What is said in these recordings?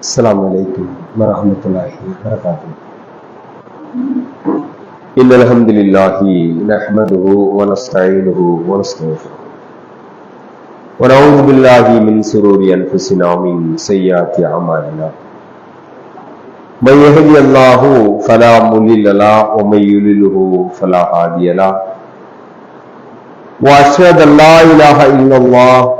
السلام عليكم ورحمة الله وبركاته. إن الحمد لله نحمده ونستعينه ونستغفره. ونعوذ بالله من شرور أنفسنا ومن سيئات أعمالنا. من يهدي الله فلا مضل له ومن يضلله فلا هادي له. وأشهد أن لا إله إلا الله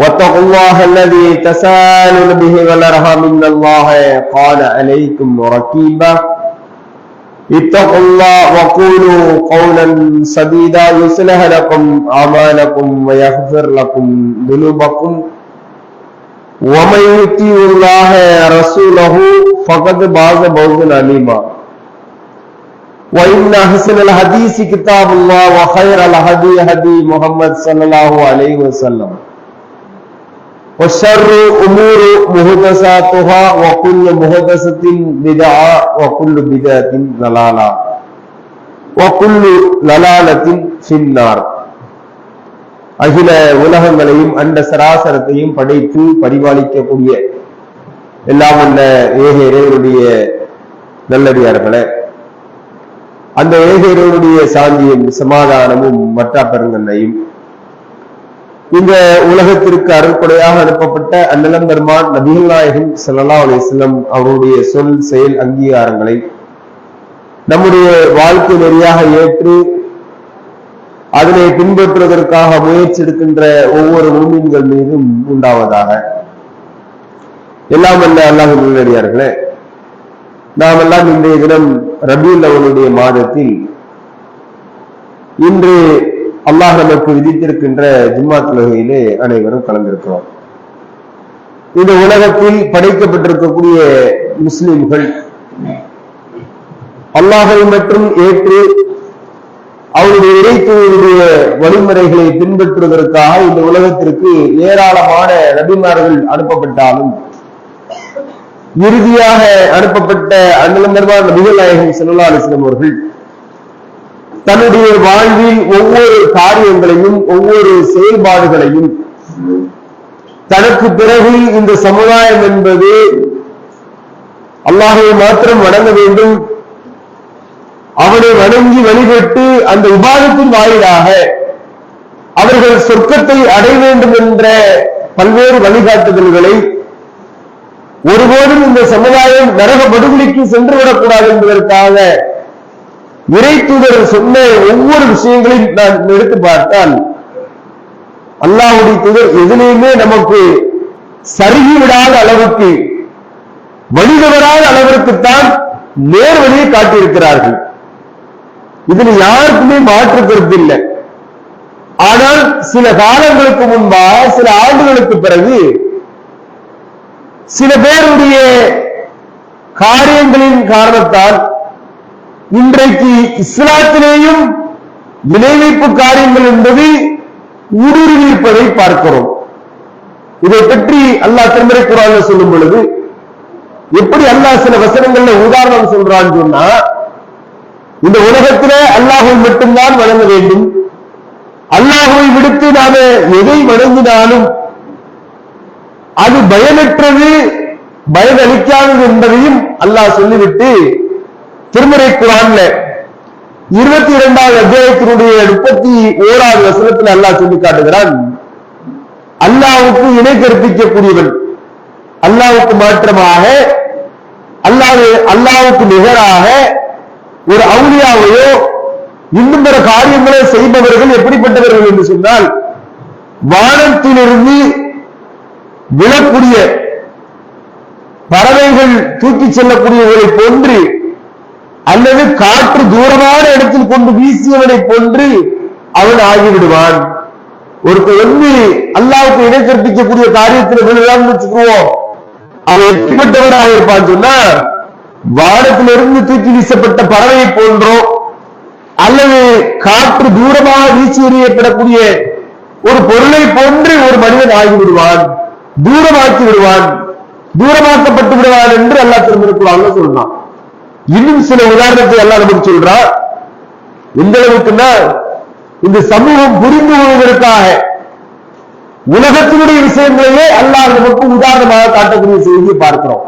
واتقوا الله الذي تسالون به والأرحام إن الله قال عليكم رقيبا اتقوا الله وقولوا قولا سديدا يصلح لكم أعمالكم ويغفر لكم ذنوبكم. ومن يطيع الله رسوله فقد فاز فوزا عظيما. وإن أحسن الحديث كتاب الله وخير الهدي هدي محمد صلى الله عليه وسلم. وشر أمور محدثاتها وكل محدثة بدعة وكل بدعة ضلالة وكل ضلالة في النار அகில உலகங்களையும் அண்ட சராசரத்தையும் படைத்து பரிபாலிக்கக்கூடிய எல்லாம் உள்ள ஏக இறைவனுடைய நல்லடியார்களே அந்த ஏக இறைவனுடைய சாந்தியும் சமாதானமும் மற்ற பெருங்கண்ணையும் இந்த உலகத்திற்கு அருள்படையாக அனுப்பப்பட்ட அன்னலம் பெருமான் நபிகள் நாயகம் சல்லா அலிஸ்லம் அவருடைய சொல் செயல் அங்கீகாரங்களை நம்முடைய வாழ்க்கை நெறியாக ஏற்று அதனை பின்பற்றுவதற்காக முயற்சி எடுக்கின்ற ஒவ்வொரு மூமின்கள் மீதும் உண்டாவதாக. எல்லாம் அல்ல அல்லாஹ் முன்னடியார்களே நாம் எல்லாம் இன்றைய தினம் ரபியுல் அவனுடைய மாதத்தில் இன்று அல்லாஹ் நமக்கு விதித்திருக்கின்ற ஜும்மா தொழுகையிலே அனைவரும் கலந்திருக்கிறோம். இந்த உலகத்தில் படைக்கப்பட்டிருக்கக்கூடிய முஸ்லிம்கள் அல்லாஹை மட்டும் ஏற்று அவருடைய இறைத்துவனுடைய வழிமுறைகளை பின்பற்றுவதற்காக இந்த உலகத்திற்கு ஏராளமான நபிமார்கள் அனுப்பப்பட்டாலும் இறுதியாக அனுப்பப்பட்ட அண்ணலம் பெருமான் நபிகள் நாயகம் செல்லா அலிஸ்லம் அவர்கள் தன்னுடைய வாழ்வில் ஒவ்வொரு காரியங்களையும் ஒவ்வொரு செயல்பாடுகளையும். தனக்கு பிறகு இந்த சமுதாயம் என்பது அல்லாஹை மாத்திரம் வணங்க வேண்டும். அவனை வணங்கி வழிபட்டு அந்த விவாதத்தின் வாயிலாக அவர்கள் சொர்க்கத்தை அடைய வேண்டும் என்ற பல்வேறு வழிகாட்டுதல்களை ஒருபோதும் இந்த சமுதாயம் நரக படுகொலைக்கு சென்றுவிடக்கூடாது என்பதற்காக இறை தூதர் சொன்ன ஒவ்வொரு விஷயங்களையும் நான் எடுத்து பார்த்தால் அல்லாஹுடைய தூதர் எதுலையுமே நமக்கு சருகி விடாத அளவுக்கு வழிதவராத அளவிற்குத்தான் நேர் வழியை காட்டியிருக்கிறார்கள். இதுல யாருக்குமே மாற்று கருத்து இல்லை. ஆனால் சில காலங்களுக்கு முன்பாக சில ஆண்டுகளுக்கு பிறகு சில பேருடைய காரியங்களின் காரணத்தால் இன்றைக்கு இஸ்லாத்திலேயும் இணைவைப்பு காரியங்கள் என்பது ஊடுருவி இருப்பதை பார்க்கிறோம். இதை பற்றி அல்லாஹ் திருமறை குரான் சொல்லும் பொழுது எப்படி அல்லாஹ் சில வசனங்கள்ல உதாரணம் சொல்றான்னு சொன்னா இந்த உலகத்திலே அல்லாஹை மட்டும்தான் வணங்க வேண்டும். அல்லாஹுவை விடுத்து நாம எதை வணங்கினாலும் அது பயனற்றது பயனளிக்காதது என்பதையும் அல்லாஹ் சொல்லிவிட்டு திருமுறை குரான்ல இருபத்தி இரண்டாவது அத்தியாயத்தினுடைய முப்பத்தி ஓராவது வசனத்தில் அல்லாஹ் சொல்லி காட்டுகிறான். அல்லாவுக்கு இணை கற்பிக்கக்கூடியவன். அல்லாவுக்கு மாற்றமாக அல்லாது அல்லாவுக்கு நிகராக ஒரு அவுளியாவையோ இன்னும் பிற காரியங்களை செய்பவர்கள் எப்படிப்பட்டவர்கள் என்று சொன்னால் வானத்திலிருந்து விழக்கூடிய பறவைகள் தூக்கிச் செல்லக்கூடியவர்களை போன்று அல்லது காற்று தூரமான இடத்தில் கொண்டு வீசியவனை போன்று அவன் ஆகிவிடுவான். ஒருத்தர் வந்து அல்லாவுக்கு இணை கற்பிக்கக்கூடிய காரியத்தில் விழுதான்னு வச்சுக்குவோம். அவன் எப்படிப்பட்டவனாக இருப்பான் சொன்னா வானத்திலிருந்து தூக்கி வீசப்பட்ட பறவை போன்றோ அல்லது காற்று தூரமாக வீசி எறியப்படக்கூடிய ஒரு பொருளை போன்று ஒரு மனிதன் ஆகிவிடுவான். தூரமாக்கி விடுவான். தூரமாக்கப்பட்டு விடுவான் என்று அல்லாஹ் திரும்ப சொல்றான். இன்னும் சில உதாரணத்தை எல்லாம் நமக்கு சொல்றான் எந்த அளவுக்குன்னா இந்த சமூகம் புரிந்து கொள்வதற்காக உலகத்தினுடைய விஷயங்களையே அல்லாஹ் நமக்கு உதாரணமாக காட்டக்கூடிய செய்தியை பார்க்கிறோம்.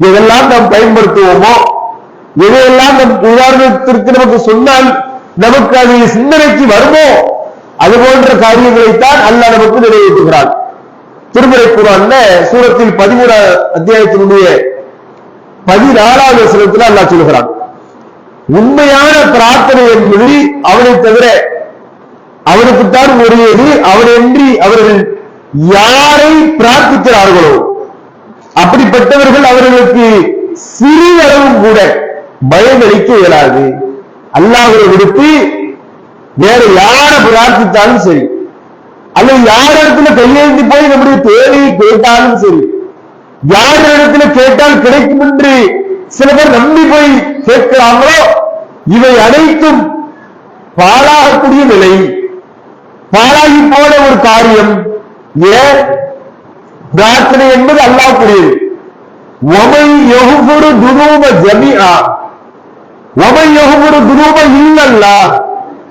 எதெல்லாம் நாம் பயன்படுத்துவோமோ எதையெல்லாம் நம் உதாரணத்திற்கு நமக்கு சொன்னால் நமக்கு அது சிந்தனைக்கு வருமோ அது போன்ற காரியங்களைத்தான் அல்லாஹ் நமக்கு நிறைவேற்றுகிறான் திருமலை குரான் சூரத்தில் பதிமூணாம் அத்தியாயத்தினுடைய பதினாலாவது வசனத்தில் அல்லா சொல்கிறான் உண்மையான பிரார்த்தனை என்பது அவனை தவிர அவனுக்குத்தான் உரியது அவனின்றி அவர்கள் யாரை பிரார்த்திக்கிறார்களோ அப்படிப்பட்டவர்கள் அவர்களுக்கு சிறியளவும் கூட பயமளிக்க இயலாது. அல்லாஹ்வை விடுத்து வேற யாரை பிரார்த்தித்தாலும் சரி அல்லது யார் இடத்துல கையெழுந்து போய் நம்முடைய தேவையை கேட்டாலும் சரி யார் கேட்டால் கிடைக்கும் என்று சில பேர் நம்பி போய் கேட்கிறாங்களோ இவை அனைத்தும் பாழாகக்கூடிய நிலை. பாழாகி போன ஒரு காரியம் ஏன் பிரார்த்தனை என்பது அல்லாக்குரியது ஒமை எகுபுரு துரூப ஜமியா ஒமை எகுபுரு துரூப இல்லல்லா.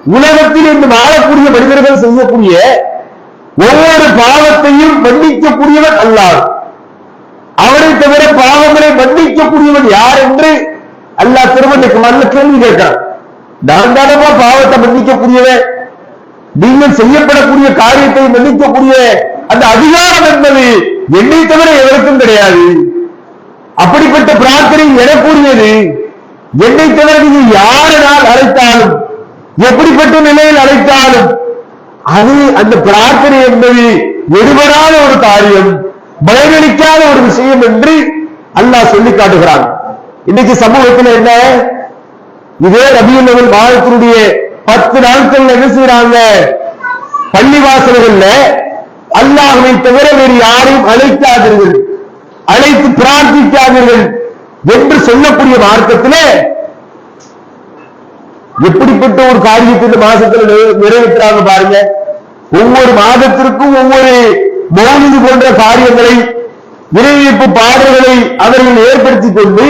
உலகத்தில் இன்று வாழக்கூடிய மனிதர்கள் செய்யக்கூடிய ஒவ்வொரு பாவத்தையும் மன்னிக்கக்கூடியவன் அல்லாஹ். அவனை தவிர பாவங்களை மன்னிக்கக்கூடியவன் யார் என்று அல்லாஹ் திருமணிக்கு நல்ல கேள்வி கேட்கிறான். நான் தானமா பாவத்தை மன்னிக்கக்கூடியவன் நீங்கள் செய்யப்படக்கூடிய காரியத்தை மன்னிக்கக்கூடிய அந்த அதிகாரம் என்பது என்னை தவிர எவருக்கும் கிடையாது. அப்படிப்பட்ட பிரார்த்தனை எனக்குரியது என்னை தவிர நீங்கள் யாரை நான் அழைத்தாலும் எப்படிப்பட்ட நிலையில் அழைத்தாலும் அது அந்த பிரார்த்தனை என்பது எடுபடாத ஒரு காரியம். பயனளிக்காத ஒரு விஷயம் என்று அல்லாஹ் சொல்லி காட்டுகிறான். இன்னைக்கு சமூகத்தில் என்ன? இதே ரபியுல் அவல் பத்து நாட்கள் என்ன செய்யறாங்க பள்ளிவாசல்கள்ல அல்லாஹை தவிர வேறு யாரையும் அழைக்காதீர்கள். அழைத்து பிரார்த்திக்காதீர்கள் என்று சொல்லக்கூடிய மார்க்கத்திலே எப்படிப்பட்ட ஒரு காரியத்தை இந்த மாசத்துல நிறைவே- பாருங்க. ஒவ்வொரு மாதத்திற்கும் ஒவ்வொரு மௌலிது போன்ற காரியங்களை நிறைவேற்பு பாடல்களை அவர்கள் ஏற்படுத்திக் கொண்டு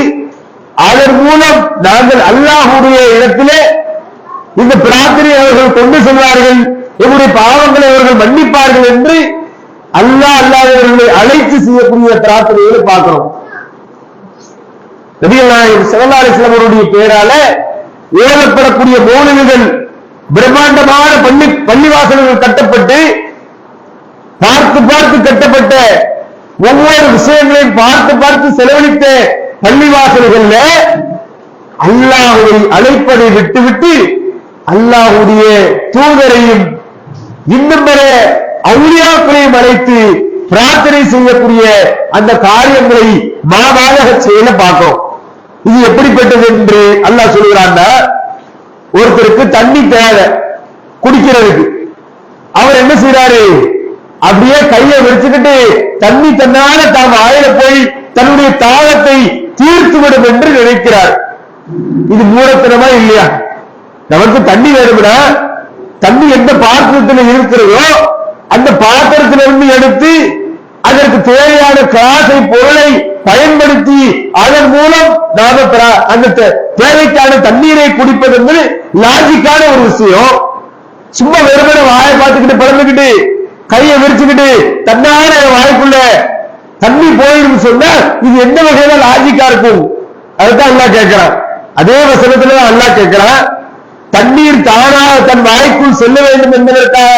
அதன் மூலம் நாங்கள் அல்லாஹுடைய இடத்திலே இந்த பிரார்த்தனை அவர்கள் கொண்டு செல்வார்கள் எங்களுடைய பாவங்களை அவர்கள் மன்னிப்பார்கள் என்று அல்லாஹ் அல்லாதவர்களை அழைத்து செய்யக்கூடிய பிரார்த்தனைகளை பார்க்கிறோம். நபிகள் அவருடைய பெயரால ஏழப்படக்கூடிய மௌலிகள் பிரம்மாண்டமான பள்ளி பள்ளிவாசல்கள் கட்டப்பட்டு பார்த்து பார்த்து கட்டப்பட்ட ஒவ்வொரு விஷயங்களையும் பார்த்து பார்த்து செலவழித்த பள்ளிவாசல்கள்ல அல்லாஹுவை அழைப்பதை விட்டுவிட்டு அல்லாஹுடைய தூதரையும் இன்னும் பிற அவுளியாக்களையும் அழைத்து பிரார்த்தனை செய்யக்கூடிய அந்த காரியங்களை மாதாக செய்யல பார்க்கிறோம். இது எப்படிப்பட்டது என்று அல்லாஹ் சொல்கிறான்னா ஒருத்தருக்கு தண்ணி தேவை குடிக்கிறதுக்கு. அவர் என்ன செய்யறாரு அப்படியே கையை விரிச்சுக்கிட்டு தண்ணி தன்னால தாம் ஆயில போய் தன்னுடைய தாகத்தை தீர்த்து விடும் என்று நினைக்கிறார். இது மூடத்தனமா இல்லையா? நமக்கு தண்ணி வேணும்னா தண்ணி எந்த பாத்திரத்தில் இருக்கிறதோ அந்த பாத்திரத்திலிருந்து எடுத்து அதற்கு தேவையான காசை பொருளை பயன்படுத்தி அதன் மூலம் நாம அந்த தே- தேவைக்கான தண்ணீரை குடிப்பது என்பது லாஜிக்கான ஒரு விஷயம். சும்மா வெறுமனை வாயை பார்த்துக்கிட்டு பிறந்துக்கிட்டு கையை விரிச்சுக்கிட்டு தன்னான வாய்ப்புள்ள தண்ணி போயிடும் சொன்னா இது எந்த வகையில லாஜிக்கா இருக்கும்? அதுதான் அல்லாஹ் கேட்கிறான். அதே வசனத்துல அல்லா அல்லாஹ் கேட்கிறான். தண்ணீர் தானாக தன் வாய்க்குள் செல்ல வேண்டும் என்பதற்காக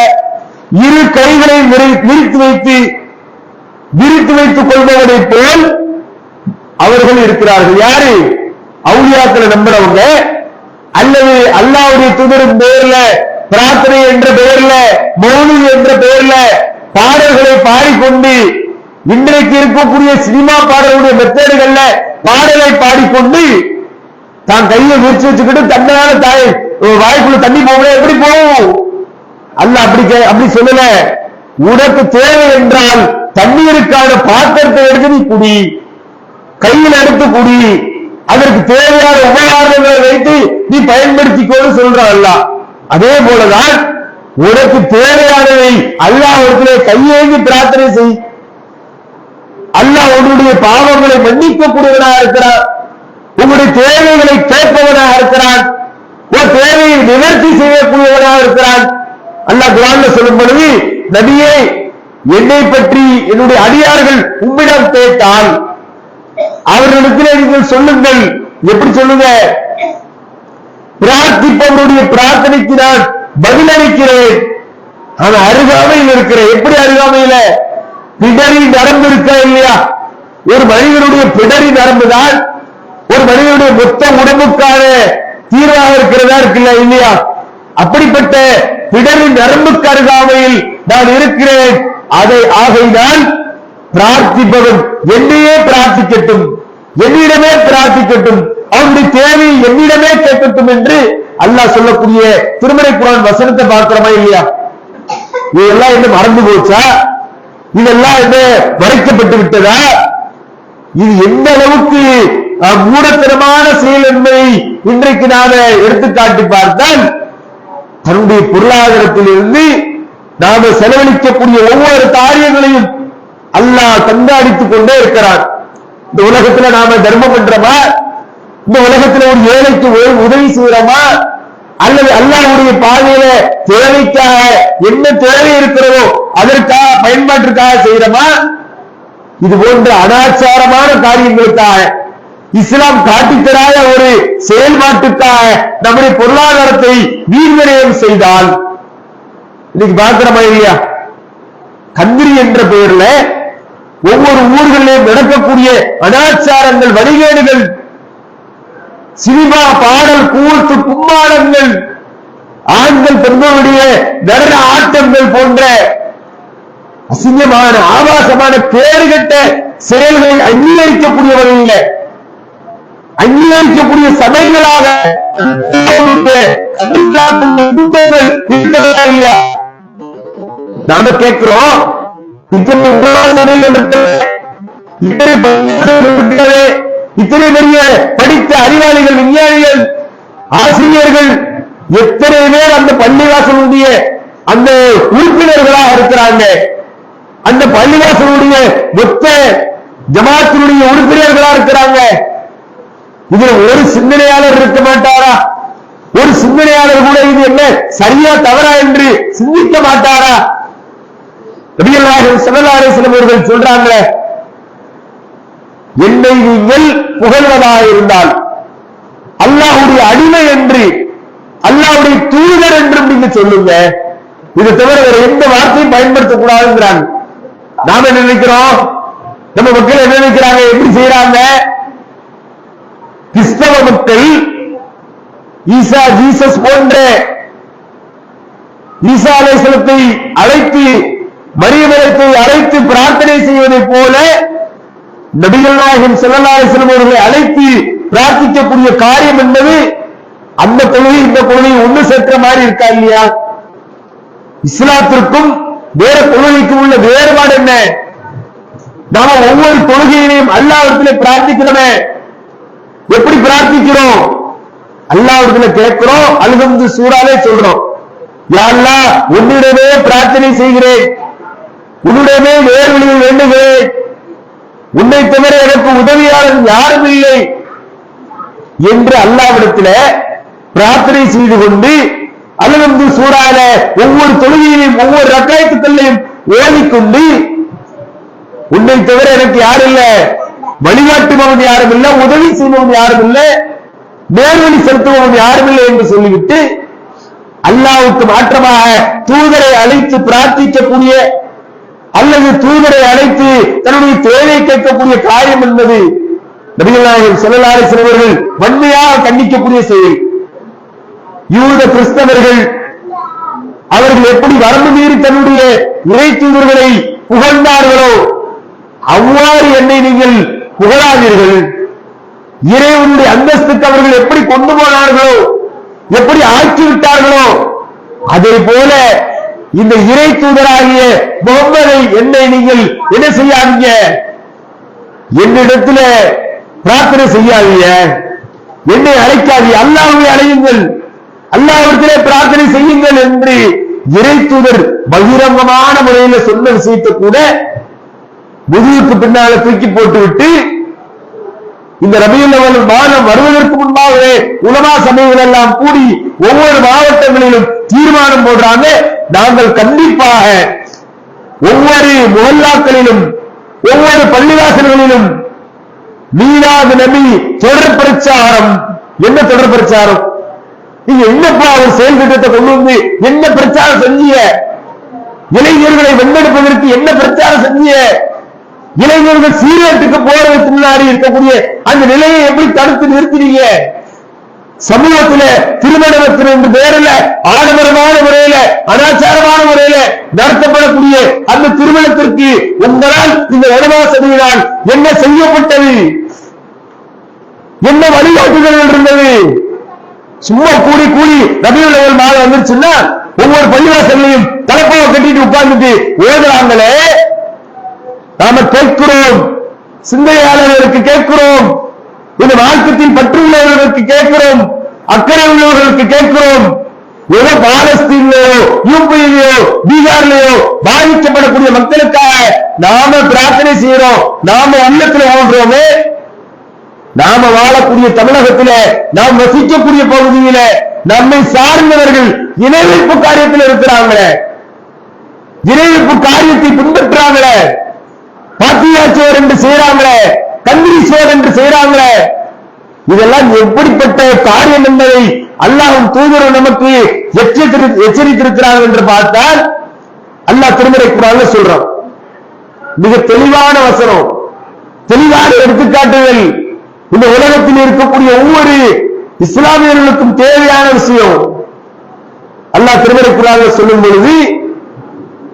இரு கைகளை விரித்து வைத்து விரித்து வைத்துக் கொள்பவரை போல் அவர்கள் இருக்கிறார்கள். யாரு? அவுளியாக்களை நம்புறவங்க. அல்லது அல்லாவுடைய துதரும் பேர்ல பிரார்த்தனை என்ற பெயர்ல மௌனி என்ற பெயர்ல பாடல்களை பாடிக்கொண்டு இன்றைக்கு இருக்கக்கூடிய சினிமா பாடலுடைய மெத்தேடுகள்ல பாடலை பாடிக்கொண்டு தான் கையை விரிச்சு வச்சுக்கிட்டு தன்னால தாய் வாய்க்குள்ள தண்ணி போகல எப்படி போகும்? அல்ல அப்படி கே- அப்படி சொல்லல. உனக்கு தேவை என்றால் தண்ணீருக்கான பாத்திரத்தை எடுத்து நீ குடி. கையில் எடுத்து குடி. அதற்கு தேவையான உபகாரங்களை வைத்து நீ பயன்படுத்திக்கோன்னு சொல்றான் அல்லாஹ். அதே போலதான் உனக்கு தேவையானதை அல்லாஹ்விடத்திலே கையேந்தி பிரார்த்தனை செய். அல்லாஹ் உன்னுடைய பாவங்களை மன்னிக்கக்கூடியவனாக இருக்கிறார் உங்களுடைய தேவைகளை கேட்பவனாக இருக்கிறான். உன் தேவையை நிவர்த்தி செய்யக்கூடியவனாக இருக்கிறான். அல்லாஹ் குரான்ல சொல்லும் பொழுது நபியே என்னை பற்றி என்னுடைய அடியார்கள் உம்மிடம் கேட்டால் அவர்களுக்கு நீங்கள் சொல்லுங்கள். எப்படி சொல்லுங்க? பிரார்த்திப்பவருடைய பிரார்த்தனைக்கு நான் பதிலளிக்கிறேன் ஆனா அருகாமையில் இருக்கிறேன் எப்படி அருகாமையில பிடரி நரம்பு இருக்கா இல்லையா? ஒரு மனிதனுடைய பிடரி நரம்பு தான் ஒரு மனிதனுடைய மொத்த உடம்புக்கான தீர்வாக இருக்கிறதா இருக்குல்ல இல்லையா? அப்படிப்பட்ட பிடரி நரம்புக்கு அருகாமையில் நான் இருக்கிறேன். அதை ஆகைதான் பிரார்த்திப்பவன் என்னையே பிரார்த்திக்கட்டும். என்னிடமே பிரார்த்திக்கட்டும். அவனுடைய தேவை என்னிடமே கேட்கட்டும் என்று அல்லாஹ் சொல்லக்கூடிய திருமலை குரான் வசனத்தை பார்க்கிறோமா இல்லையா? இதெல்லாம் என்ன மறந்து போச்சா? இதெல்லாம் என்ன மறைக்கப்பட்டு விட்டதா? இது எந்த அளவுக்கு மூடத்தனமான செயல் என்பதை இன்றைக்கு நாம எடுத்துக்காட்டி பார்த்தால் தன்னுடைய பொருளாதாரத்திலிருந்து நாம செலவழிக்கக்கூடிய ஒவ்வொரு காரியங்களையும் அல்லாஹ் கண்காணித்துக் கொண்டே இருக்கிறான். இந்த உலகத்துல நாம தர்மம் பண்றமா? இந்த உலகத்துல ஒரு ஏழைக்கு உதவி செய்யறோமா? அல்லது அல்லாவுடைய பாதையில தேவைக்காக என்ன தேவை இருக்கிறதோ அதற்காக பயன்பாட்டிற்காக செய்யறோமா? இது போன்ற அனாச்சாரமான காரியங்களுக்காக இஸ்லாம் காட்டித்தராத ஒரு செயல்பாட்டுக்காக நம்முடைய பொருளாதாரத்தை வீர்விரயம் செய்தால் இன்னைக்கு பார்க்கிறோமா இல்லையா? கந்திரி என்ற பெயர்ல ஒவ்வொரு ஊர்களிலும் நடக்கக்கூடிய அனாச்சாரங்கள் வழிகேடுகள் சினிமா பாடல் கூத்து கும்மாளங்கள் ஆண்கள் பெண்களுடைய நடன ஆட்டங்கள் போன்ற அசிங்கமான ஆபாசமான கேடுகட்ட செயல்களை அங்கீகரிக்கக்கூடியவர்கள் அங்கீகரிக்கக்கூடிய சபைகளாக இல்லையா நாம கேட்கிறோம் இத்தனை உபகாரங்கள் இருக்கிறது. இத்தனை பெரிய படித்த அறிவாளிகள் விஞ்ஞானிகள் ஆசிரியர்கள் எத்தனை பேர் அந்த பள்ளிவாசலுடைய அந்த உறுப்பினர்களாக இருக்கிறாங்க? அந்த பள்ளிவாசலுடைய மொத்த ஜமாத்தினுடைய உறுப்பினர்களா இருக்கிறாங்க. இதுல ஒரு சிந்தனையாளர் இருக்க மாட்டாரா? ஒரு சிந்தனையாளர் கூட இது என்ன சரியா தவறா என்று சிந்திக்க மாட்டாரா? நபிகள்நாயகம் ஸல்லல்லாஹு அவர்கள் சொல்றாங்களே என்னை நீங்கள் புகழ்வதாக இருந்தால் அல்லாஹுடைய அடிமை என்று அல்லாஹ்வுடைய தூதர் என்று நீங்க சொல்லுங்க. இது தவிர வேற எந்த வார்த்தையும் பயன்படுத்தக்கூடாதுங்கிறாங்க. நாம என்ன நினைக்கிறோம்? நம்ம மக்கள் என்ன நினைக்கிறாங்க? எப்படி செய்யறாங்க கிறிஸ்தவ மக்கள் ஈசா ஜீசஸ் போன்ற ஈசா அலைஹிஸ்ஸலாத்தை அழைத்து மரியமலத்தை அழைத்து பிரார்த்தனை செய்வதைப் போல நபிகள் நாயகம் ஸல்லல்லாஹு அவர்களை அழைத்து பிரார்த்திக்கக்கூடிய காரியம் என்பது அந்த கொள்கை இந்த கொள்கை ஒண்ணு சேர்க்கிற மாதிரி இருக்கா இல்லையா? இஸ்லாத்திற்கும் வேற கொள்கைக்கும் உள்ள வேறுபாடு என்ன? நாம ஒவ்வொரு தொழுகையிலையும் அல்லாவிடத்திலே பிரார்த்திக்கிறோமே. எப்படி பிரார்த்திக்கிறோம்? அல்லாவிடத்துல கேட்கிறோம் அல்ஹம்து சூறாலே சொல்றோம். யாரெல்லாம் உன்னிடமே பிரார்த்தனை செய்கிறேன். உன்னிடமே நேர்வழியில் வேண்டுகிறேன். உன்னை தவிர எனக்கு உதவியாளர் யாரும் இல்லை என்று அல்லாவிடத்துல பிரார்த்தனை செய்து கொண்டு அலுவந்து சூறால ஒவ்வொரு தொழுகையிலையும் ஒவ்வொரு ரக்காயத்துக்கள்லையும் ஓடிக்கொண்டு உன்னை தவிர எனக்கு யாரும் இல்லை. வழிகாட்டுபவன் யாரும் இல்ல உதவி செய்பவன் யாரும் இல்லை நேர்வழி செலுத்துபவன் யாரும் இல்லை என்று சொல்லிவிட்டு அல்லாவுக்கு மாற்றமாக தூதரை அழைத்து பிரார்த்திக்கக்கூடிய அல்லது தூதரை அழைத்து தன்னுடைய தேவை கேட்கக்கூடிய காரியம் என்பது நபிகள் செல்லலாறு சிறுவர்கள் வன்மையாக கண்டிக்கக்கூடிய செயல். யூத கிறிஸ்தவர்கள் அவர்கள் எப்படி வரம்பு மீறி தன்னுடைய இறை தூதர்களை புகழ்ந்தார்களோ அவ்வாறு என்னை நீங்கள் புகழாதீர்கள். இறைவனுடைய அந்தஸ்துக்கு அவர்கள் எப்படி கொண்டு போனார்களோ எப்படி ஆக்கி விட்டார்களோ அதே போல இந்த இறை தூதராகிய முகம்மதை என்னை நீங்கள் என்ன செய்யாதீங்க? என்னிடத்துல பிரார்த்தனை செய்யாதீங்க. என்னை அழைக்காதீங்க அல்லாஹ்வை அழையுங்கள். அல்லாவிடத்திலே பிரார்த்தனை செய்யுங்கள் என்று இறை தூதர் பகிரங்கமான முறையில சொன்ன விஷயத்தை கூட முதுகுக்கு பின்னால தூக்கி போட்டுவிட்டு இந்த ரபியுல் மாதம் வருவதற்கு முன்பாகவே உலமா சபைகள் எல்லாம் கூடி ஒவ்வொரு மாவட்டங்களிலும் தீர்மானம் போடுறாங்க. நாங்கள் கண்டிப்பாக ஒவ்வொரு முகல்லாக்களிலும் ஒவ்வொரு பள்ளிவாசல்களிலும் மீனாது நபி தொடர் பிரச்சாரம். என்ன தொடர் பிரச்சாரம்? நீங்க என்னப்பா அவர் செயல் திட்டத்தை கொண்டு வந்து என்ன பிரச்சாரம் செஞ்சிய இளைஞர்களை வென்றெடுப்பதற்கு என்ன பிரச்சாரம் செஞ்சிய இளைஞர்கள் சீரட்டுக்கு போறதுக்கு முன்னாடி இருக்கக்கூடிய அந்த நிலையை எப்படி தடுத்து நிறுத்தினீங்க? சமூகத்தில திருமணத்தில் என்று பெயரில் ஆடம்பரமான முறையில அனாச்சாரமான முறையில நடத்தப்படக்கூடிய அந்த திருமணத்திற்கு உங்களால் இந்த வனவாசனையினால் என்ன செய்யப்பட்டது? என்ன வழிகாட்டுதல் இருந்தது? சும்மா கூடி கூடி ரபியுல் அவல் மாதம் வந்துருச்சுன்னா ஒவ்வொரு பள்ளிவாசல்லையும் தலைப்பாவை கட்டிட்டு உட்கார்ந்துட்டு ஓதுறாங்களே நாம கேட்கிறோம். சிந்தையாளர்களுக்கு கேட்கிறோம். இந்த மார்க்கத்தில் பற்று உள்ளவர்களுக்கு கேட்கிறோம் அக்கறை உள்ளவர்களுக்கு கேட்கிறோம். ஏதோ பாலஸ்தீன்லயோ யூபியிலயோ பீகார்லயோ பாதிக்கப்படக்கூடிய மக்களுக்காக நாம பிரார்த்தனை செய்யறோம் நாம உள்ளத்துல வாழ்றோமே நாம வாழக்கூடிய தமிழகத்தில நாம் வசிக்கக்கூடிய பகுதியில நம்மை சார்ந்தவர்கள் இணைவைப்பு காரியத்தில் இருக்கிறாங்களே. இணைவைப்பு காரியத்தை பின்பற்றாங்களே. பாத்தியாச்சோர் என்று செய்யறாங்களே கந்திரீஸ்வர் என்று செய்யறாங்களே இதெல்லாம் எப்படிப்பட்ட காரியம் என்பதை அல்லாஹும் தூதர் நமக்கு எச்சரித்து- எச்சரித்திருக்கிறார்கள் என்று பார்த்தால் அல்லாஹ் திருமறை குரான்ல சொல்றான். மிக தெளிவான வசனம். தெளிவான எடுத்துக்காட்டுகள். இந்த உலகத்தில் இருக்கக்கூடிய ஒவ்வொரு இஸ்லாமியர்களுக்கும் தேவையான விஷயம். அல்லாஹ் திருமறை குரான்ல சொல்லும் பொழுது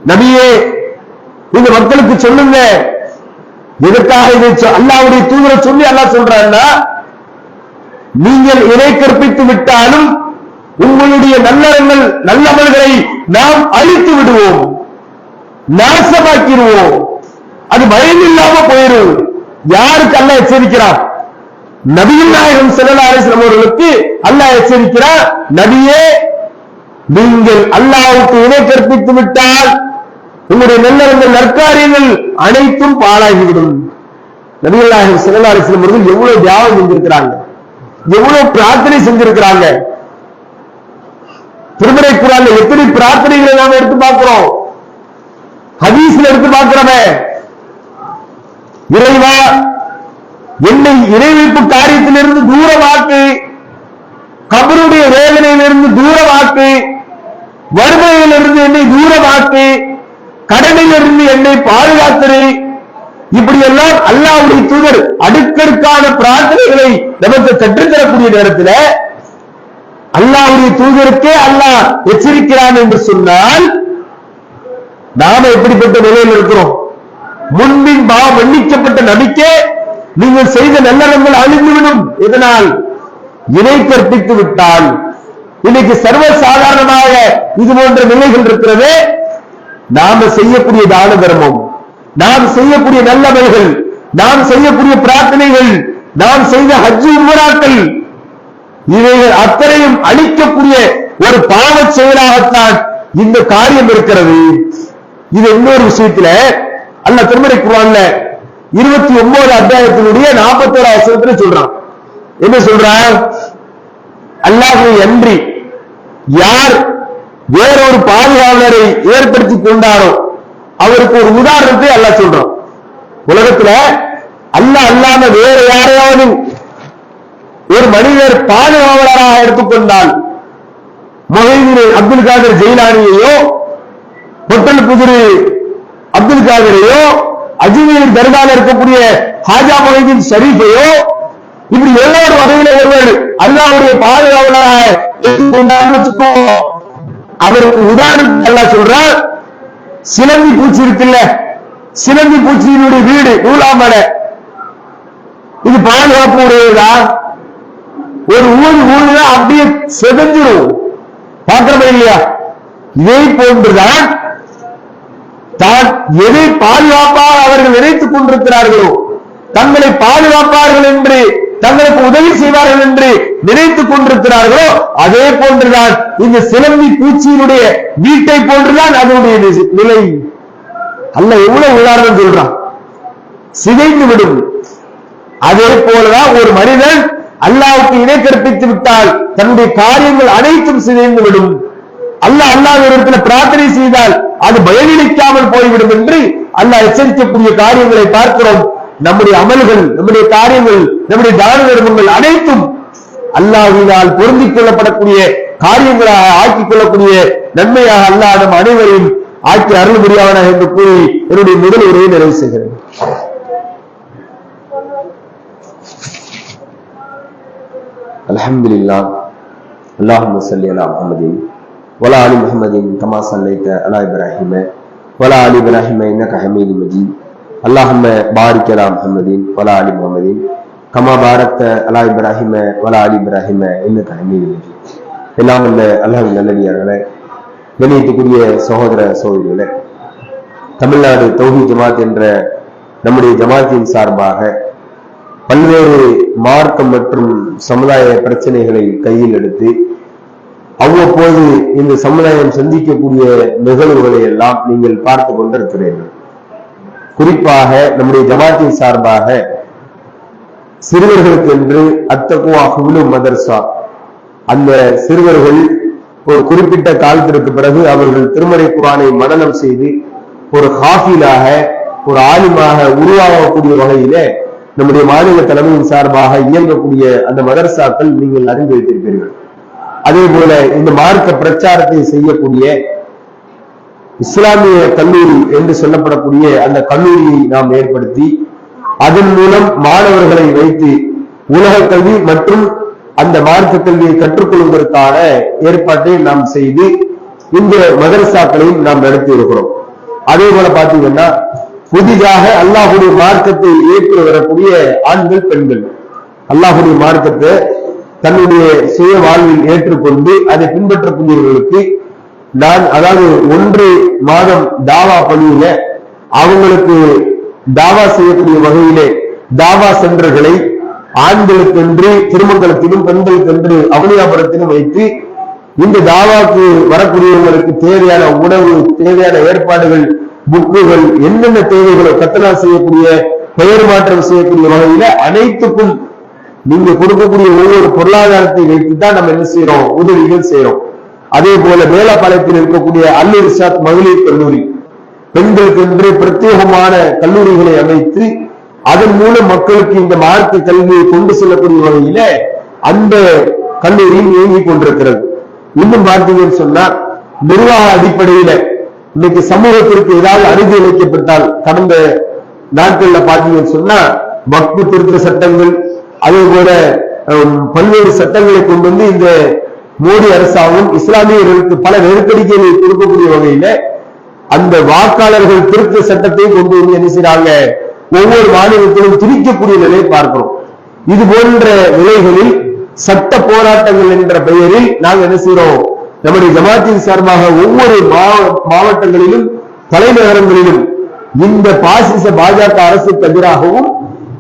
நபியே இந்த மக்களுக்கு சொல்லுங்க எதற்காக இதை சொ- தூதரை சொல்லி அல்லா சொல்றாருன்னா நீங்கள் இணை கற்பித்து விட்டாலும் உங்களுடைய நல்லறங்கள் நல்லவர்களை நாம் அழித்து விடுவோம் நாசமாக்கிடுவோம். அது பயம் இல்லாம போயிடும். யாருக்கு அல்ல எச்சரிக்கிறார்? நபிகள் நாயகம் ஸல்லல்லாஹு அலைஹி அவர்களுக்கு அல்லாஹ் எச்சரிக்கிறார் நபியே நீங்கள் அல்லாவுக்கு இணை கற்பித்து விட்டால் உங்களுடைய நல்லறங்கள் நற்காரியங்கள் அனைத்தும் பாழாகிவிடும். நபிகளாக நாயகம் ஸல்லல்லாஹு முருகன் எவ்வளவு தியாகம் செஞ்சிருக்கிறாங்க? எவ்வளவு பிரார்த்தனை செஞ்சிருக்கிறாங்க? திருமறை குரான் எத்தனை பிரார்த்தனைகளை நாம எடுத்து பார்க்கிறோம்? ஹதீஸ்ல எடுத்து பார்க்கிறோமே. இறைவா என்னை இறைவைப்பு காரியத்திலிருந்து தூரமாக்கு கபருடைய வேதனையிலிருந்து தூரமாக்கு வறுமையிலிருந்து என்னை தூரமாக்கு கடனிலிருந்து என்னை பாதுகாத்திரு. இப்படி எல்லாம் தூதர் அடுக்கடுக்கான பிரார்த்தனைகளை நமக்கு கற்றுத்தரக்கூடிய நேரத்தில் அல்லாவுடைய தூதருக்கே அல்லாஹ் எச்சரிக்கிறான் என்று சொன்னால் நாம எப்படிப்பட்ட நிலையில் இருக்கிறோம்? முன்பின் பா மன்னிக்கப்பட்ட நபிக்கே நீங்கள் செய்த நல்லறங்கள் அழிந்துவிடும். இதனால் இணை கற்பித்து விட்டால் இன்னைக்கு சர்வ சாதாரணமாக இது போன்ற நிலைகள் இருக்கிறது. நாம செய்யக்கூடிய தான தர்மம் நாம் செய்யக்கூடிய நல்லவைகள் நாம் செய்யக்கூடிய பிரார்த்தனைகள் நாம் செய்த ஹஜ்ஜு உமராக்கள் இவைகள் அத்தனையும் அழிக்கக்கூடிய ஒரு பாவச் செயலாகத்தான் இந்த காரியம் இருக்கிறது. இது இன்னொரு விஷயத்துல அல்ல திருமறை குரான்ல இருபத்தி ஒன்பது அத்தியாயத்தினுடைய நாற்பத்தோரு அவசரத்துல சொல்றான். என்ன சொல்றான்? அல்லாஹு அன்றி யார் வேறொரு பாதுகாவலரை ஏற்படுத்தி கொண்டாரோ? அவருக்கு ஒரு உதாரணத்தை அல்ல சொல்றோம் உலகத்துல அல்ல அல்லாம வேற யாரையாவது ஒரு மனிதர் பாதுகாவலராக எடுத்துக்கொண்டால் மொஹிதீன் அப்துல் காதர் ஜெயிலானியையோ பொட்டல் புதிரு அப்துல் காதரையோ அஜ்மீர் தர்கால இருக்கக்கூடிய ஹாஜா மொஹிதீன் ஷரீஃபையோ இப்படி எல்லோரும் வகையில ஒருவர் அல்லாவுடைய பாதுகாவலராக எடுத்துக்கொண்டார்னு வச்சுக்கோ அவருக்கு உதாரணம் அல்லாஹ் சொல்றார். சிலந்தி பூச்சி இருக்குல்ல? சிலந்தி பூச்சியினுடைய வீடு நூலாமலை இது பாதுகாப்பு உடையதா? ஒரு ஊர் ஊருனா அப்படியே செதஞ்சிடும் பார்க்கிறோமே இல்லையா? இதை போன்றுதான் தான் எதை பாதுகாப்பாக அவர்கள் நினைத்துக் கொண்டிருக்கிறார்களோ தங்களை பாதுகாப்பார்கள் என்று தங்களுக்கு உதவி செய்வார்கள் என்று நினைத்துக் கொண்டிருக்கிறார்களோ அதே போன்றுதான் இந்த சிலந்தி பூச்சியினுடைய வீட்டை போன்றுதான் அதனுடைய நிலை. அல்ல எவ்வளவு உதாரணம் சொல்றான். சிதைந்து விடும். அதே போலதான் ஒரு மனிதன் அல்லாவுக்கு இணை கற்பித்து விட்டால் தன்னுடைய காரியங்கள் அனைத்தும் சிதைந்து விடும். அல்ல அல்லாஹ் ஒரு இடத்துல பிரார்த்தனை செய்தால் அது பயனளிக்காமல் போய்விடும் என்று அல்லாஹ் எச்சரிக்கக்கூடிய காரியங்களை பார்க்கிறோம். நம்முடைய அமல்கள் நம்முடைய காரியங்கள் நம்முடைய தான தர்மங்கள் அனைத்தும் அல்லாஹினால் பொருந்திக் கொள்ளப்படக்கூடிய காரியங்களாக ஆக்கிக் கொள்ளக்கூடிய நன்மையாக அல்லாஹ் நம் அனைவரையும் ஆக்கி அருள் புரியாவனாக என்று கூறி என்னுடைய முதல் உரையை நிறைவு செய்கிறேன். அலமதுல்லா அல்லாஹும் சல்லி அலா முகமதின் வலா அலி முகமதின் கமா சல்லைத்த அலா இப்ராஹிம. வலா அலி இப்ராஹிம. இன்ன கஹமீது மஜீத். அல்லாஹம்ம பாரிக்கலா முகமதீன் வலா அலி முகமதீன் கமா பாரத் அலா இப்ராஹிம வலா அலி இப்ராஹிம என்ன தகமீது எல்லாம் உள்ள அல்லாஹ் நல்லடியார்களே வெளியீட்டுக்குரிய சகோதர சோதரிகளே தமிழ்நாடு தௌஹி ஜமாத் என்ற நம்முடைய ஜமாத்தின் சார்பாக பல்வேறு மார்க்கம் மற்றும் சமுதாய பிரச்சனைகளை கையில் எடுத்து அவ்வப்போது இந்த சமுதாயம் சந்திக்கக்கூடிய நிகழ்வுகளை எல்லாம் நீங்கள் பார்த்து கொண்டிருக்கிறீர்கள் குறிப்பாக நம்முடைய ஜமாத்தின் சார்பாக சிறுவர்களுக்கு என்று அத்தகுவா ஹுலு மதர்சா. அந்த சிறுவர்கள் ஒரு குறிப்பிட்ட காலத்திற்கு பிறகு அவர்கள் திருமறை குரானை மனநம் செய்து ஒரு ஹாஃபிலாக ஒரு ஆலிமாக உருவாகக்கூடிய வகையில நம்முடைய மாநில தலைமையின் சார்பாக இயங்கக்கூடிய அந்த மதரசாக்கள் நீங்கள் அறிந்து வைத்திருப்பீர்கள். அதே போல இந்த மார்க்க பிரச்சாரத்தை செய்யக்கூடிய இஸ்லாமிய கல்லூரி என்று சொல்லப்படக்கூடிய அந்த கல்லூரியை நாம் ஏற்படுத்தி அதன் மூலம் மாணவர்களை வைத்து உலக கல்வி மற்றும் அந்த மார்க்க கல்வியை கற்றுக்கொள்வதற்கான ஏற்பாட்டை நாம் செய்து இந்த மதரசாக்களையும் நாம் நடத்தி இருக்கிறோம். அதே போல பாத்தீங்கன்னா புதிதாக அல்லாஹுடைய மார்க்கத்தை ஏற்று வரக்கூடிய ஆண்கள் பெண்கள். அல்லாஹுடைய மார்க்கத்தை தன்னுடைய சுய வாழ்வில் ஏற்றுக்கொண்டு அதை பின்பற்றக்கூடியவர்களுக்கு நான் அதாவது ஒன்று மாதம் தாவா பணியில அவங்களுக்கு தாவா செய்யக்கூடிய வகையிலே தாவா சென்டர்களை ஆண்களுக்கென்று திருமங்கலத்திலும் பெண்களுக்கென்று அவனியாபுரத்திலும் வைத்து இந்த தாவாக்கு வரக்கூடியவங்களுக்கு தேவையான உணவு தேவையான ஏற்பாடுகள் புக்குகள் என்னென்ன தேவைகளோ கத்தனா செய்யக்கூடிய பெயர் மாற்றம் செய்யக்கூடிய வகையில அனைத்துக்கும் நீங்க கொடுக்கக்கூடிய ஒவ்வொரு பொருளாதாரத்தை வைத்து தான் நம்ம என்ன செய்யறோம் உதவிகள் செய்யறோம் அதே போல மேலப்பாளையத்தில் இருக்கக்கூடிய அல் இர்ஷாத் மகளிர் கல்லூரி. பெண்களுக்கு என்று பிரத்யேகமான கல்லூரிகளை அமைத்து அதன் மூலம் மக்களுக்கு இந்த மார்க்க கல்வியை கொண்டு செல்லக்கூடிய வகையில அந்த கல்லூரியும் இயங்கிக் கொண்டிருக்கிறது. இன்னும் பார்த்தீங்கன்னு சொன்னா நிர்வாக அடிப்படையில இன்னைக்கு சமூகத்திற்கு ஏதாவது அநீதி இழைக்கப்பட்டால் கடந்த நாட்கள்ல பாத்தீங்கன்னு சொன்னா வக்பு திருத்த சட்டங்கள் அதே போல பல்வேறு சட்டங்களை கொண்டு வந்து இந்த மோடி அரசாங்கம் இஸ்லாமியர்களுக்கு பல நெருக்கடிகளை கொடுக்கக்கூடிய வகையில அந்த வாக்காளர்கள் திருத்த சட்டத்தை கொண்டு வந்து என்ன செய்யறாங்க ஒவ்வொரு மாநிலத்திலும் திரிக்கக்கூடிய நிலையை பார்க்கிறோம். இது போன்ற நிலைகளில் சட்ட போராட்டங்கள் என்ற பெயரில் நாங்கள் என்ன செய்யறோம் நம்முடைய ஜமாத்தின் சார்பாக ஒவ்வொரு மாவ- மாவட்டங்களிலும் தலைநகரங்களிலும் இந்த பாசிச பாஜக அரசுக்கு எதிராகவும்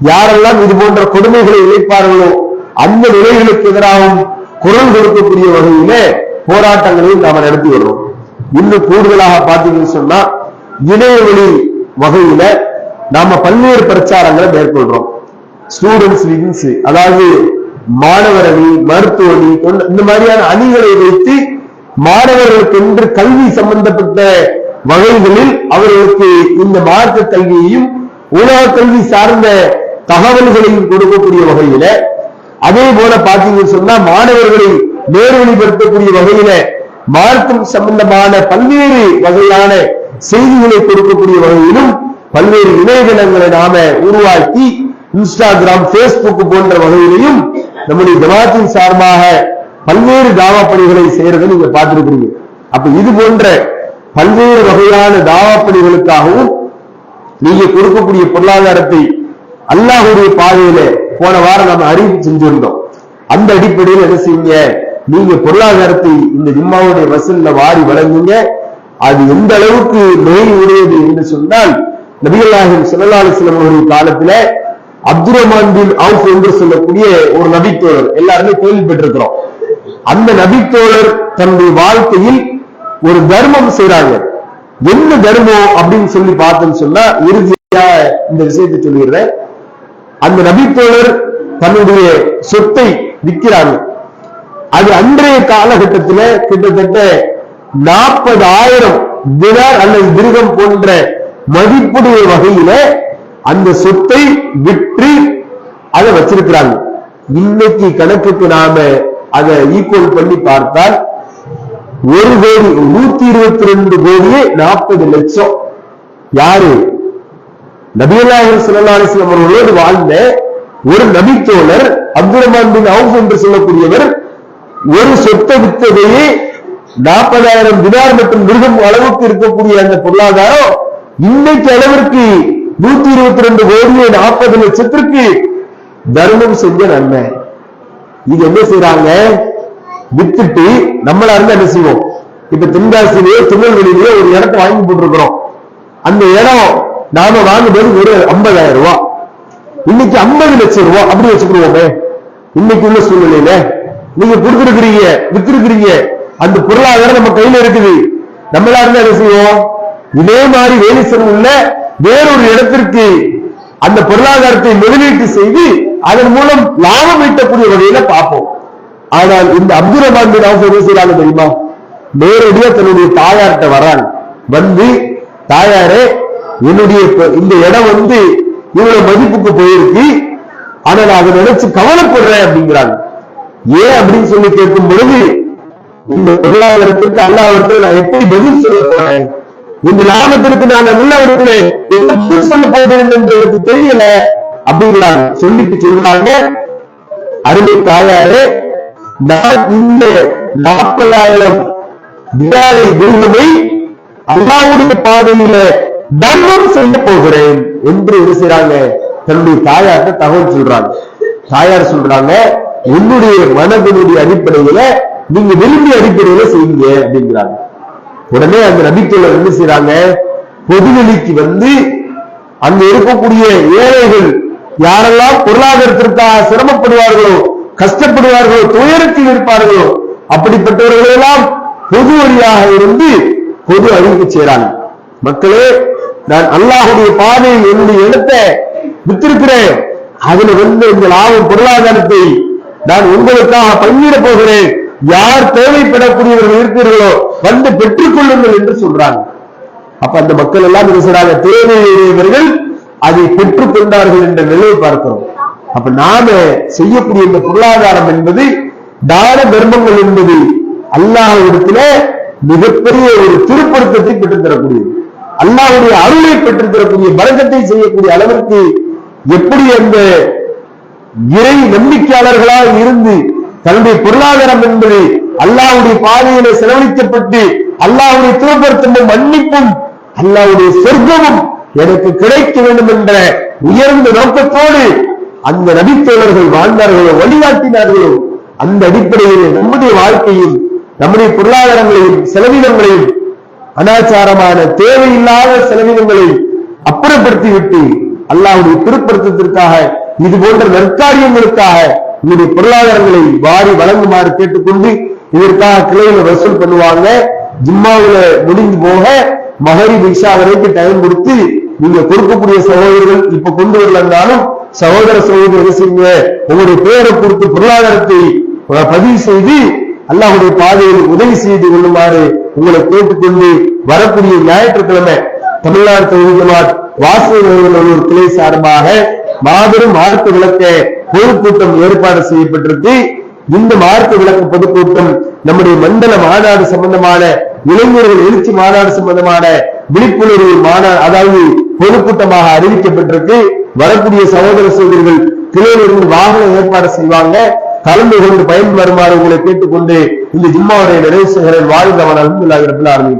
யாரெல்லாம் இது போன்ற கொடுமைகளை இழைப்பார்களோ அந்த நிலைகளுக்கு எதிராகவும் குரல் கொடுக்கக்கூடிய வகையிலே போராட்டங்களையும் நாம நடத்தி வர்றோம். இன்னும் கூடுதலாக பார்த்தீங்கன்னு சொன்னா இணையவழி வகையில நாம பல்வேறு பிரச்சாரங்களை மேற்கொள்றோம். ஸ்டூடெண்ட்ஸ் விங்ஸ் அதாவது மாணவர் அணி மருத்துவ அணி தொண்ட- இந்த மாதிரியான அணிகளை வைத்து மாணவர்களுக்கு என்று கல்வி சம்பந்தப்பட்ட வகைகளில் அவர்களுக்கு இந்த மார்க்க கல்வியையும் உலக கல்வி சார்ந்த தகவல்களையும் கொடுக்கக்கூடிய வகையில அதே போல பாத்தீங்கன்னு சொன்னா மாணவர்களை நேர்வழிப்படுத்தக்கூடிய வகையில மார்க்கம் சம்பந்தமான பல்வேறு வகையான செய்திகளை கொடுக்கக்கூடிய வகையிலும் பல்வேறு இணையதளங்களை நாம உருவாக்கி இன்ஸ்டாகிராம் பேஸ்புக் போன்ற வகையிலையும் நம்முடைய ஜமாத்தின் சார்பாக பல்வேறு தாவா பணிகளை செய்யறதை நீங்க பார்த்திருக்கிறீங்க. அப்ப இது போன்ற பல்வேறு வகையான தாவா பணிகளுக்காகவும் நீங்க கொடுக்கக்கூடிய பொருளாதாரத்தை அல்லாஹுடைய பாதையில போன வாரம் நம்ம அறிவு செஞ்சிருந்தோம். அந்த அடிப்படையில் என்ன செய்யுங்க நீங்க பொருளாதாரத்தை இந்த ஜிம்மாவுடைய வசூல்ல வாரி வழங்குங்க. அது எந்த அளவுக்கு நோய் உடையது என்று சொன்னால் நபிகள் நாயகம் ஸல்லல்லாஹு காலத்துல அப்துல் ரஹ்மான் பின் அவுஃப் என்று சொல்லக்கூடிய ஒரு நபித்தோழர் எல்லாருமே கேள்விப்பட்டிருக்கிறோம் அந்த நபித்தோழர் தன்னுடைய வாழ்க்கையில் ஒரு தர்மம் செய்றாங்க. என்ன தர்மம் அப்படின்னு சொல்லி பார்த்தோம்னு சொன்னா இறுதியா இந்த விஷயத்தை சொல்லிடுறேன். அந்த நபித்தோழர் தன்னுடைய சொத்தை விற்கிறாங்க அது அன்றைய காலகட்டத்தில் கிட்டத்தட்ட நாற்பது ஆயிரம் தினார் அல்லது திருகம் போன்ற மதிப்புடைய வகையில அந்த சொத்தை விற்று அதை வச்சிருக்கிறாங்க. இன்னைக்கு கணக்குக்கு நாம அதை ஈக்குவல் பண்ணி பார்த்தால் ஒரு கோடி நூத்தி இருபத்தி ரெண்டு கோடியே நாற்பது லட்சம். யாரு? நபியல்லாஹர் ஸல்லல்லாஹு அலிஸ்லாம் அவர்களோடு வாழ்ந்த ஒரு நபித்தோழர் அப்துல் ரஹ்மான் பின் அவுஃப் என்று சொல்லக்கூடியவர் ஒரு சொத்தை வித்ததையே நாற்பதாயிரம் தினார் மற்றும் மிருகம் அளவுக்கு இருக்கக்கூடிய அந்த பொருளாதாரம் இன்னைக்கு அளவிற்கு நூத்தி இருபத்தி ரெண்டு கோடியே நாற்பது லட்சத்திற்கு தர்மம் செஞ்ச நன்மை. இது என்ன செய்யறாங்க வித்துட்டு நம்மளா இருந்து என்ன செய்வோம்? இப்ப தென்காசிலேயோ திருநெல்வேலியிலேயோ ஒரு இடத்தை வாங்கி போட்டிருக்கிறோம். அந்த இடம் நாம வாங்கும்போது ஒரு ஐம்பதாயிரம் ரூபாய் இன்னைக்கு ஐம்பது லட்சம் ரூபாய் அப்படி வச்சுக்கிடுவோமே. இன்னைக்கு உள்ள சூழ்நிலையில நீங்க கொடுத்துருக்கிறீங்க வித்திருக்கிறீங்க அந்த பொருளாதாரம் நம்ம கையில இருக்குது. நம்மளா இருந்தா என்ன செய்வோம்? இதே மாதிரி வேலிசன் உள்ள வேறொரு இடத்திற்கு அந்த பொருளாதாரத்தை முதலீட்டு செய்து அதன் மூலம் லாபம் ஈட்டக்கூடிய வகையில பார்ப்போம். ஆனால் இந்த அப்துல் ரஹ்மான் பின் அவுஃப் என்ன செய்யறாங்க தெரியுமா? நேரடியா தன்னுடைய தாயார்கிட்ட வர்றாங்க. வந்து தாயாரே என்னுடைய இந்த இடம் வந்து இவ்வளவு மதிப்புக்கு போயிருக்கு. ஆனா நான் அதை நினைச்சு கவலைப்படுறேன் அப்படிங்கிறாங்க. ஏன் அப்படின்னு சொல்லி கேட்கும் பொழுது இந்த பொருளாதாரத்திற்கு அல்லாவிடத்தில் நான் எப்படி பதில் சொல்ல போறேன்? இந்த லாபத்திற்கு நான் உள்ளவர்களே என்ன சொல்ல போகிறேன் என்று எனக்கு தெரியல அப்படிங்கிறாங்க. சொல்லிட்டு சொல்றாங்க. அருமை தாயாரே நான் இந்த நாற்பதாயிரம் விழாவை விரும்பை அல்லாவுடைய பாதையில தர்மம் செய்ய போகிறேன் என்று என்ன செய்யறாங்க தன்னுடைய தாயார்கிட்ட தகவல் சொல்றாங்க. தாயார் சொல்றாங்க உன்னுடைய மனதினுடைய அடிப்படையில நீங்க விரும்பிய அடிப்படையில செய்யுங்க அப்படிங்கிறாங்க. உடனே அந்த நபித்தோழர் என்ன செய்யறாங்க பொதுவெளிக்கு வந்து அங்க இருக்கக்கூடிய ஏழைகள் யாரெல்லாம் பொருளாதாரத்திற்காக சிரமப்படுவார்களோ கஷ்டப்படுவார்களோ துயரத்தில் இருப்பார்களோ அப்படிப்பட்டவர்களெல்லாம் பொது வழியாக இருந்து பொது அறிவுக்கு செய்றாங்க மக்களே நான் அல்லாஹுடைய பாதையில் என்னுடைய இடத்தை வித்திருக்கிறேன். அதுல வந்து இந்த லாபம் பொருளாதாரத்தை நான் உங்களுக்காக பங்கிட போகிறேன். யார் தேவைப்படக்கூடியவர்கள் இருக்கிறீர்களோ வந்து பெற்றுக் கொள்ளுங்கள் என்று சொல்றாங்க. அப்ப அந்த மக்கள் எல்லாம் என்ன செய்றாங்க தேவையுடையவர்கள் அதை பெற்றுக் கொண்டார்கள் என்ற நிலையை பார்க்கிறோம். அப்ப நாம செய்யக்கூடிய இந்த பொருளாதாரம் என்பது தான தர்மங்கள் என்பது அல்லாஹ்விடத்தில மிகப்பெரிய ஒரு திருப்பொருத்தத்தை பெற்றுத்தரக்கூடியது. அல்லாவுடைய அருளை பெற்றிருக்கக்கூடிய தரக்கூடிய செய்யக்கூடிய அளவிற்கு எப்படி அந்த இறை நம்பிக்கையாளர்களாக இருந்து தன்னுடைய பொருளாதாரம் என்பது அல்லாவுடைய பாதையில செலவழிக்கப்பட்டு அல்லாவுடைய திருப்பருத்தமும் மன்னிப்பும் அல்லாவுடைய சொர்க்கமும் எனக்கு கிடைக்க வேண்டும் என்ற உயர்ந்த நோக்கத்தோடு அந்த நபித்தோழர்கள் வாழ்ந்தார்களோ வழிகாட்டினார்களோ அந்த அடிப்படையில் நம்முடைய வாழ்க்கையில் நம்முடைய பொருளாதாரங்களையும் செலவினங்களையும் அனாச்சாரமான தேவையில்லாத செலவினங்களை அப்புறப்படுத்திவிட்டு அல்லாவுடைய திருப்படுத்தத்திற்காக இது போன்ற நற்காரியங்களுக்காக உங்களுடைய பொருளாதாரங்களை வாரி வழங்குமாறு கேட்டுக்கொண்டு இதற்காக கிளையில வசூல் பண்ணுவாங்க. ஜிம்மாவுல முடிந்து போக மகரி விஷா வரைக்கும் டைம் கொடுத்து நீங்க கொடுக்கக்கூடிய சகோதரர்கள் இப்ப கொண்டு வரலன்னாலும் சகோதர சகோதரர் செய்யுங்க? உங்களுடைய பேரை கொடுத்து பொருளாதாரத்தை பதிவு செய்து அல்லாஹுடைய பாதையில் உதவி செய்து கொள்ளுமாறு உங்களை கேட்டுக்கொண்டு வரக்கூடிய ஞாயிற்றுக்கிழமை தமிழ்நாடு தொகுதி ஜமாத் கிளை சார்பாக மாபெரும் மார்க்க விளக்க பொதுக்கூட்டம் ஏற்பாடு செய்யப்பட்டிருக்கு. இந்த மார்க்க விளக்க பொதுக்கூட்டம் நம்முடைய மண்டல மாநாடு சம்பந்தமான இளைஞர்கள் எழுச்சி மாநாடு சம்பந்தமான விழிப்புணர்வு மாநாடு அதாவது பொதுக்கூட்டமாக அறிவிக்கப்பட்டிருக்கு. வரக்கூடிய சகோதர சகோதரிகள் கிளையிலிருந்து வாகன ஏற்பாடு செய்வாங்க. கலந்து கொண்டு பயன் வருமாறு உங்களை கேட்டுக்கொண்டு இந்த ஜிம்மாவுடைய நிறைவு செய்கிறேன் வாழ்ந்தவன் அல்ஹம்துலில்லாஹி ரப்பில் ஆலமீன்.